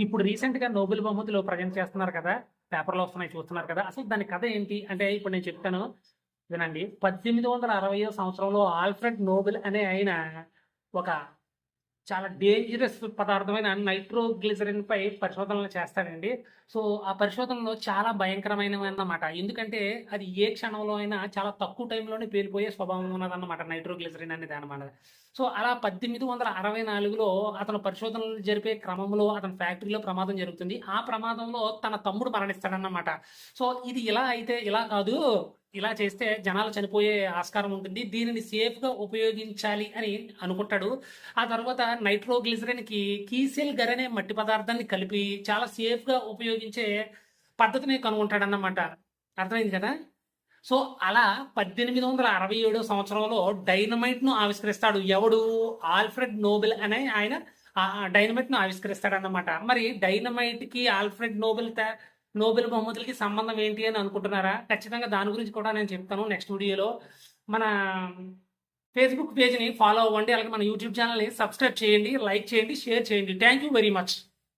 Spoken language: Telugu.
ఇప్పుడు రీసెంట్‌గా నోబెల్ బహుమతులు ప్రజెంట్ చేస్తున్నారు కదా! పేపర్‌లో వస్తున్నాయి చూస్తున్నారు కదా! అసలు దాని కథ ఏంటి? అంటే ఇప్పుడు నేను చెప్తాను వినండి. 1860 సంవత్సరంలో ఆల్ఫ్రెడ్ నోబెల్ అనే ఆయన ఒక చాలా డేంజరస్ పదార్థమైన నైట్రోగ్లిజరిన్‌పై పరిశోధనలు చేస్తాడండి. సో, ఆ పరిశోధనలో చాలా భయంకరమైనవన్నమాట. ఎందుకంటే అది ఏ క్షణంలో అయినా చాలా తక్కువ టైంలోనే పేలిపోయే స్వభావం ఉన్నదన్నమాట నైట్రోగ్లిజరిన్ అనేది అనమాట. సో, అలా 1864లో అతను పరిశోధనలు జరిపే క్రమంలో అతని ఫ్యాక్టరీలో ప్రమాదం జరుగుతుంది. ఆ ప్రమాదంలో తన తమ్ముడు మరణిస్తాడన్నమాట. సో, ఇది ఇలా అయితే ఇలా కాదు. ఇలా చేస్తే జనాలు చనిపోయే ఆస్కారం ఉంటుంది. దీనిని సేఫ్‌గా ఉపయోగించాలి అని అనుకుంటాడు. ఆ తర్వాత నైట్రోగ్లిజరిన్‌కి కీసెల్ గర్ అనే మట్టి పదార్థాన్ని కలిపి చాలా సేఫ్‌గా ఉపయోగించే పద్ధతిని కనుగొంటాడన్నమాట. అర్థమైంది కదా! సో, అలా 1867 సంవత్సరంలో డైనమైట్‌ను ఆవిష్కరిస్తాడు. ఎవడు? ఆల్ఫ్రెడ్ నోబెల్ అనే ఆయన డైనమైట్‌ను ఆవిష్కరిస్తాడన్నమాట. మరి డైనమైట్‌కి ఆల్ఫ్రెడ్ నోబెల్ నోబెల్ బహుమతులకి సంబంధం ఏంటి అని అనుకుంటున్నారా? ఖచ్చితంగా దాని గురించి కూడా నేను చెప్తాను నెక్స్ట్ వీడియోలో. మన ఫేస్‌బుక్ పేజ్‌ని ఫాలో అవ్వండి. అలాగే మన యూట్యూబ్ ఛానల్ని సబ్స్క్రైబ్ చేయండి, లైక్ చేయండి, షేర్ చేయండి. Thank you very much.